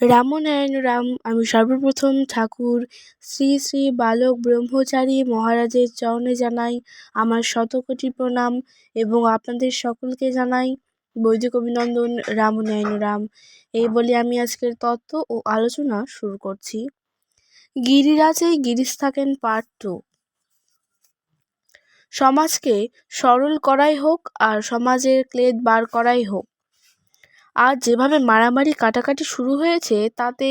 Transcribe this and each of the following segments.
রামনারায়ণ রাম, আমি সর্বপ্রথম ঠাকুর, শ্রী শ্রী বালক ব্রহ্মচারী মহারাজের চরণে জানাই আমার শতকোটি প্রণাম এবং আপনাদের সকলকে জানাই বৈদিক অভিনন্দন, রামনারায়ণ রাম। এই বলে আমি আজকের তত্ত্ব ও আলোচনা শুরু করছি। গিরিরাজেই গিরিশ থাকেন পার্ট টু সমাজকে সরল করাই হোক আর সমাজের ক্লেদ বার করাই হোক। আর যেভাবে মারামারি কাটাকাটি শুরু হয়েছে, তাতে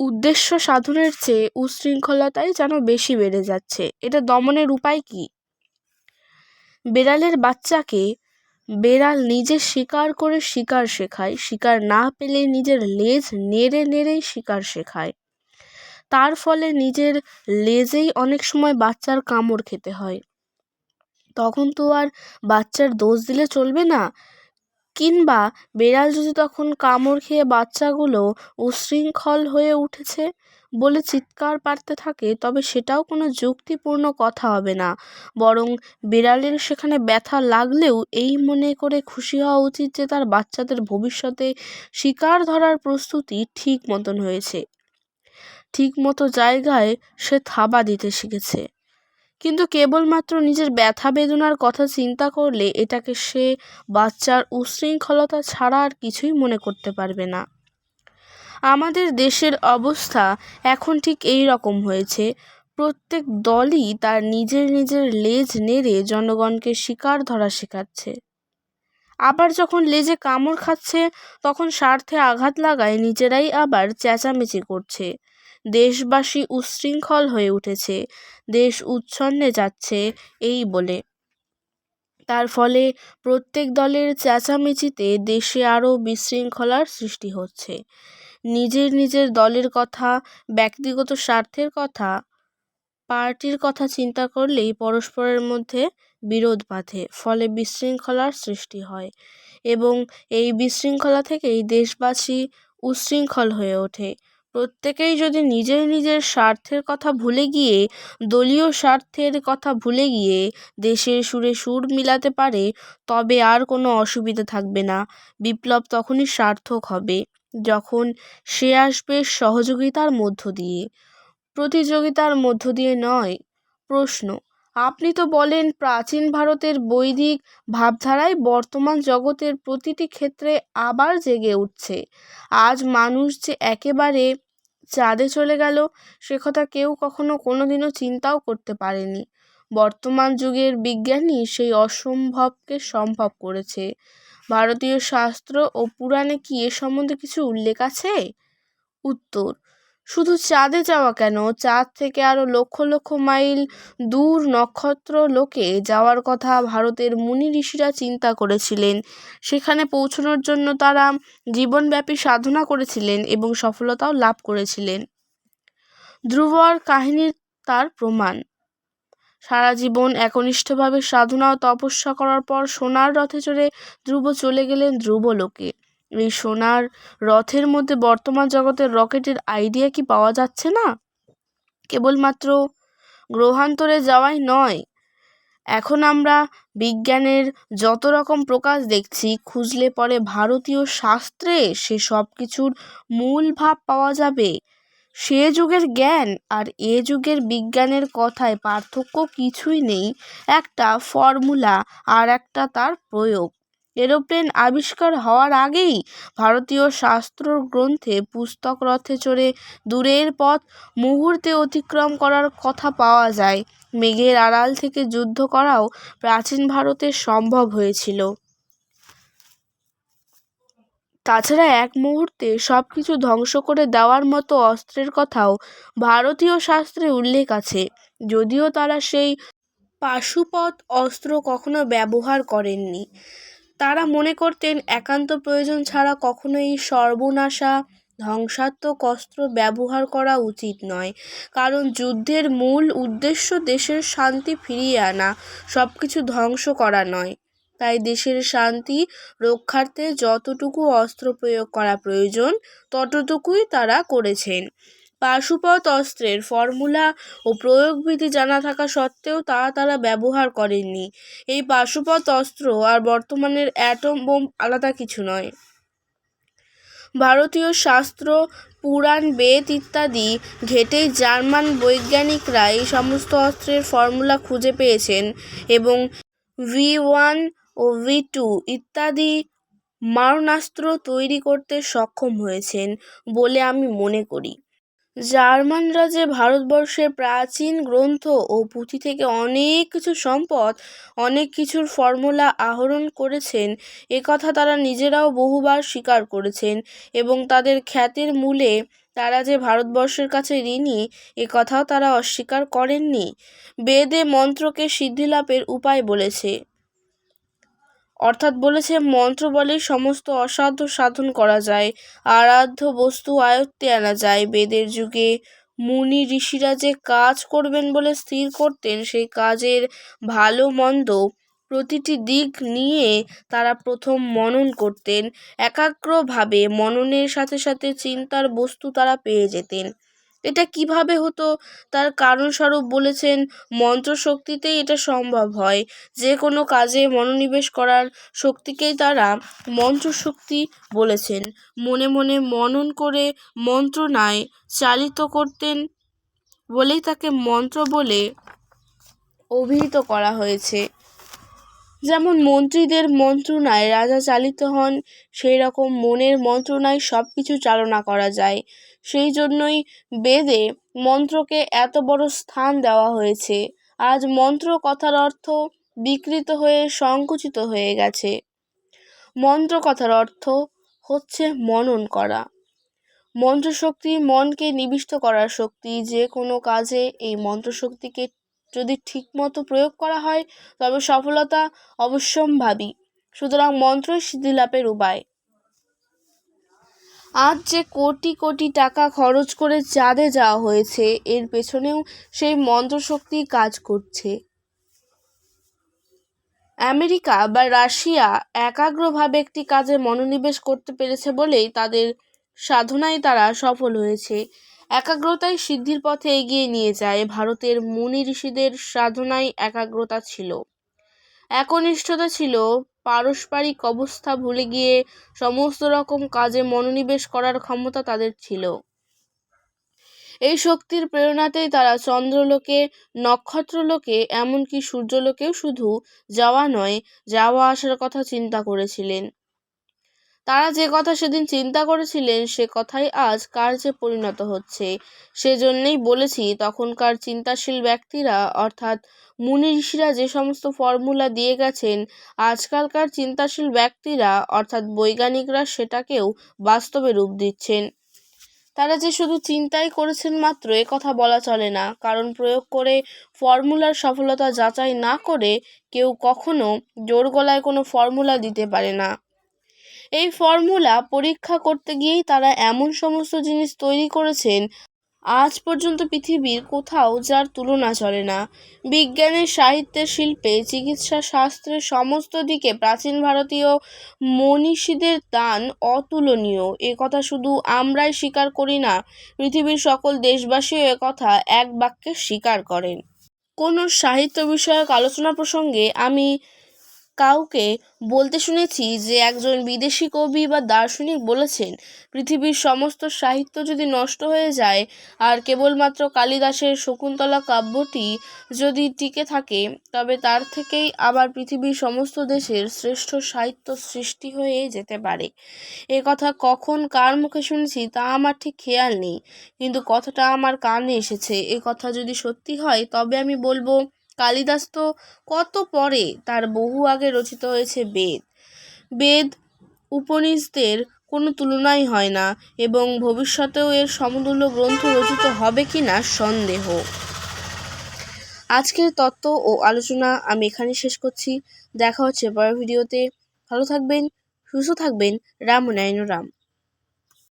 উদ্দেশ্য সাধনের চেয়ে উশৃঙ্খলতাই যেন বেশি বেড়ে যাচ্ছে। এটা দমনের উপায় কি? বেড়ালের বাচ্চাকে বেড়াল নিজে শিকার করে শিকার শেখায়, শিকার না পেলে নিজের লেজ নেড়ে নেড়েই শিকার শেখায়। তার ফলে নিজের লেজেই অনেক সময় বাচ্চার কামড় খেতে হয়। তখন তো আর বাচ্চার দোষ দিলে চলবে না। কিংবা বেড়াল যদি তখন কামড় খেয়ে বাচ্চাগুলো উশৃঙ্খল হয়ে উঠেছে বলে চিৎকার পারতে থাকে, তবে সেটাও কোনো যুক্তিপূর্ণ কথা হবে না। বরং বেড়ালের সেখানে ব্যথা লাগলেও এই মনে করে খুশি হওয়া উচিত যে তার বাচ্চাদের ভবিষ্যতে শিকার ধরার প্রস্তুতি ঠিক মতন হয়েছে। ঠিক মতো জায়গায় সে থাবা দিতে শিখেছে। কিন্তু কেবলমাত্র নিজের ব্যথা বেদনার কথা চিন্তা করলে এটাকে সে বাচ্চার উশৃঙ্খলতা ছাড়া আর কিছুই মনে করতে পারবে না। আমাদের দেশের অবস্থা এখন ঠিক এই রকম হয়েছে। প্রত্যেক দলই তার নিজের নিজের লেজ নেড়ে জনগণকে শিকার ধরা শেখাচ্ছে। আবার যখন লেজে কামড় খাচ্ছে, তখন স্বার্থে আঘাত লাগায় নিজেরাই আবার চেঁচামেচি করছে। দেশবাসী উচ্ছৃঙ্খল হয়ে উঠেছে, দেশ উচ্ছন্নে যাচ্ছে এই বলে। তার ফলে প্রত্যেক দলের চেঁচামেচিতে দেশে আরও বিশৃঙ্খলার সৃষ্টি হচ্ছে। নিজের নিজের দলের কথা, ব্যক্তিগত স্বার্থের কথা, পার্টির কথা চিন্তা করলেই পরস্পরের মধ্যে বিরোধ বাঁধে, ফলে বিশৃঙ্খলার সৃষ্টি হয় এবং এই বিশৃঙ্খলা থেকেই দেশবাসী উচ্ছৃঙ্খল হয়ে ওঠে। প্রত্যেকেই যদি নিজের নিজের স্বার্থের কথা ভুলে গিয়ে, দলীয় স্বার্থের কথা ভুলে গিয়ে দেশের সুরে সুর মিলাতে পারে, তবে আর কোনো অসুবিধা থাকবে না। বিপ্লব তখনই সার্থক হবে, যখন সে আসবে সহযোগিতার মধ্য দিয়ে। প্রতিযোগিতার মধ্য দিয়ে নয়, প্রশ্ন। আপনি তো বলেন প্রাচীন ভারতের বৈদিক ভাবধারায় বর্তমান জগতের প্রতিটি ক্ষেত্রে আবার জেগে উঠছে। আজ মানুষ যে একেবারে চাঁদে চলে গেল, সে কথা কেউ কখনো কোনো দিনও চিন্তাও করতে পারেনি। বর্তমান যুগের বিজ্ঞানী সেই অসম্ভবকে সম্ভব করেছে। ভারতীয় শাস্ত্র ও পুরাণে কি এ সম্বন্ধে কিছু উল্লেখ আছে? উত্তর শুধু চাঁদে যাওয়া কেন? চাঁদ থেকে আরও লক্ষ লক্ষ মাইল দূর নক্ষত্র লোকে যাওয়ার কথা ভারতের মুনি ঋষিরা চিন্তা করেছিলেন। সেখানে পৌঁছানোর জন্য তারা জীবনব্যাপী সাধনা করেছিলেন এবং সফলতাও লাভ করেছিলেন। ধ্রুবর কাহিনীর তার প্রমাণ। সারা জীবন একনিষ্ঠভাবে সাধনা ও তপস্যা করার পর সোনার রথে চড়ে ধ্রুব চলে গেলেন ধ্রুবলোকে। এই সোনার রথের মধ্যে বর্তমান জগতের রকেটের আইডিয়া কি পাওয়া যাচ্ছে না? কেবলমাত্র গ্রহান্তরে যাওয়াই নয়। এখন আমরা বিজ্ঞানের যত রকম প্রকাশ দেখছি, খুঁজলে পরে ভারতীয় শাস্ত্রে সে সব কিছুর মূল ভাব পাওয়া যাবে। সে যুগের জ্ঞান আর এ যুগের বিজ্ঞানের কথায় পার্থক্য কিছুই নেই, একটা ফর্মুলা আর একটা তার প্রয়োগ। এরোপ্লেন আবিষ্কার হওয়ার আগেই ভারতীয় শাস্ত্র গ্রন্থে পুস্তক রথে চড়ে দূরের পথ মুহূর্তে অতিক্রম করার কথা পাওয়া যায়। মেঘের আড়াল থেকে যুদ্ধ করাও প্রাচীন ভারতে সম্ভব হয়েছিল। তাছাড়া এক মুহূর্তে সব কিছু ধ্বংস করে দেওয়ার মতো অস্ত্রের কথাও ভারতীয় শাস্ত্রে উল্লেখ আছে। যদিও তারা সেই পাশুপথ অস্ত্র কখনো ব্যবহার করেননি। তারা মনে করতেন একান্ত প্রয়োজন ছাড়া কখনো এই সর্বনাশা, ধ্বংসাত্মক অস্ত্র ব্যবহার করা উচিত নয়। কারণ যুদ্ধের মূল উদ্দেশ্য দেশের শান্তি ফিরিয়ে আনা সব কিছু ধ্বংস করা নয়। তাই দেশের শান্তি রক্ষার্থে যতটুকু অস্ত্র প্রয়োগ করা প্রয়োজন, ততটুকুই তারা করেছেন। পাশুপত অস্ত্রের ফর্মুলা ও প্রয়োগবিধি জানা থাকা সত্ত্বেও তা তারা ব্যবহার করেননি। এই পাশুপত অস্ত্র আর বর্তমানের অ্যাটম বোম আলাদা কিছু নয়। ভারতীয় শাস্ত্র, পুরাণ, বেদ ইত্যাদি ঘেঁটেই জার্মান বৈজ্ঞানিকরা এই সমস্ত অস্ত্রের ফর্মুলা খুঁজে পেয়েছেন এবং ভি ওয়ান ও ভি টু ইত্যাদি মারণাস্ত্র তৈরি করতে সক্ষম হয়েছেন বলে আমি মনে করি। জার্মানরা যে ভারতবর্ষের প্রাচীন গ্রন্থ ও পুঁথি থেকে অনেক কিছু সম্পদ, অনেক কিছুর ফর্মুলা আহরণ করেছেন, এ কথা তারা নিজেরাও বহুবার স্বীকার করেছেন এবং তাদের খ্যাতির মূলে তারা যে ভারতবর্ষের কাছে ঋণী, এ কথাও তারা অস্বীকার করেননি। বেদে মন্ত্রকে সিদ্ধিলাভের উপায় বলেছে। অর্থাৎ বলেছে, মন্ত্র বলে সমস্ত অসাধ্য সাধন করা যায়, আরাধ্য বস্তু আয়ত্তে আনা যায়। বেদের যুগে মুনি ঋষিরা যে কাজ করবেন বলে স্থির করতেন, সেই কাজের ভালো মন্দ প্রতিটি দিক নিয়ে তারা প্রথম মনন করতেন। একাগ্রভাবে মননের সাথে সাথে চিন্তার বস্তু তারা পেয়ে যেতেন। এটা কীভাবে হতো? তার কারণস্বরূপ বলেছেন, মন্ত্রশক্তিতেই এটা সম্ভব হয়। যে কোনো কাজে মনোনিবেশ করার শক্তিকেই তারা মন্ত্রশক্তি বলেছেন। মনে মনে মনন করে মন্ত্রণায় চালিত করতেন বলেই তাকে মন্ত্র বলে অভিহিত করা হয়েছে। যেমন মন্ত্রীদের মন্ত্রণায় রাজা চালিত হন সেই রকম মনের মন্ত্রণায় সব কিছু চালনা করা যায়। সেই জন্যই বেদে মন্ত্রকে এত বড় স্থান দেওয়া হয়েছে। আজ মন্ত্র কথার অর্থ বিকৃত হয়ে সংকুচিত হয়ে গেছে। মন্ত্র কথার অর্থ হচ্ছে মনন করা। মন্ত্রশক্তি মনকে নিবিষ্ট করার শক্তি, যে কোনো কাজে এই মন্ত্রশক্তিকে যদি ঠিকমতো প্রয়োগ করা হয়, তবে সফলতা অবশ্যম্ভাবী। সুতরাং মন্ত্রই সিদ্ধিলাভের উপায়। আজ যে কোটি কোটি টাকা খরচ করে চাঁদে যাওয়া হয়েছে, এর পেছনেও সেই মন্ত্রশক্তি কাজ করছে। আমেরিকা বা রাশিয়া একাগ্রভাবে একটি কাজে মনোনিবেশ করতে পেরেছে বলেই তাদের সাধনায় তারা সফল হয়েছে। একাগ্রতাই সিদ্ধির পথে এগিয়ে নিয়ে যায়। ভারতের মুনি ঋষিদের সাধনায় একাগ্রতা ছিল। একনিষ্ঠতা ছিল পারস্পরিক অবস্থা ভুলে গিয়ে সমস্ত রকম কাজে মনোনিবেশ করার ক্ষমতা তাদের ছিল। এই শক্তির প্রেরণাতেই তারা চন্দ্রলোকে, নক্ষত্রলোকে, এমনকি সূর্যলোকেও শুধু যাওয়া নয়, যাওয়া আসার কথা চিন্তা করেছিলেন। তারা যে কথা সেদিন চিন্তা করেছিলেন, সে কথাই আজ কার্যে পরিণত হচ্ছে। সেজন্যেই বলেছি, তখনকার চিন্তাশীল ব্যক্তিরা, অর্থাৎ মুনি ঋষিরা যে সমস্ত ফর্মুলা দিয়ে গেছেন, আজকালকার চিন্তাশীল ব্যক্তিরা, অর্থাৎ বৈজ্ঞানিকরা সেটাকেও বাস্তবে রূপ দিচ্ছেন। তারা যে শুধু চিন্তাই করেছেন মাত্র, এ কথা বলা চলে না। কারণ প্রয়োগ করে ফর্মুলার সফলতা যাচাই না করে কেউ কখনো জোর গলায় কোনো ফর্মুলা দিতে পারে না। এই ফর্মুলা পরীক্ষা করতে গিয়েই তারা এমন সমস্ত জিনিস তৈরি করেছেন আজ পর্যন্ত পৃথিবীর কোথাও যার তুলনা চলে না। বিজ্ঞানের, সাহিত্যের, শিল্পে, চিকিৎসা, শাস্ত্রের সমস্ত দিকে প্রাচীন ভারতীয় মনীষীদের দান অতুলনীয়। এ কথা শুধু আমরাই স্বীকার করি না, পৃথিবীর সকল দেশবাসীও কথা এক বাক্যে স্বীকার করেন। কোনো সাহিত্য বিষয়ক আলোচনা প্রসঙ্গে আমি কাউকে বলতে শুনেছি যে একজন বিদেশি কবি বা দার্শনিক বলেছেন, পৃথিবীর সমস্ত সাহিত্য যদি নষ্ট হয়ে যায় আর কেবলমাত্র কালিদাসের শকুন্তলা কাব্যটি যদি টিকে থাকে, তবে তার থেকেই আবার পৃথিবীর সমস্ত দেশের শ্রেষ্ঠ সাহিত্য সৃষ্টি হয়ে যেতে পারে। এ কথা কখন কার মুখে শুনেছি তা আমার ঠিক খেয়াল নেই, কিন্তু কথাটা আমার কানে এসেছে। এ কথা যদি সত্যি হয়, তবে আমি বলব কালিদাস তো কত পরে তার বহু আগে রচিত হয়েছে বেদ। বেদ উপনিষদের কোনো তুলনাই হয় না এবং ভবিষ্যতেও এর সমতুল্য গ্রন্থ রচিত হবে কি না সন্দেহ। আজকের তত্ত্ব ও আলোচনা আমি এখানে শেষ করছি। দেখা হচ্ছে পরের ভিডিওতে। ভালো থাকবেন, সুস্থ থাকবেন। রাম নারায়ণ রাম।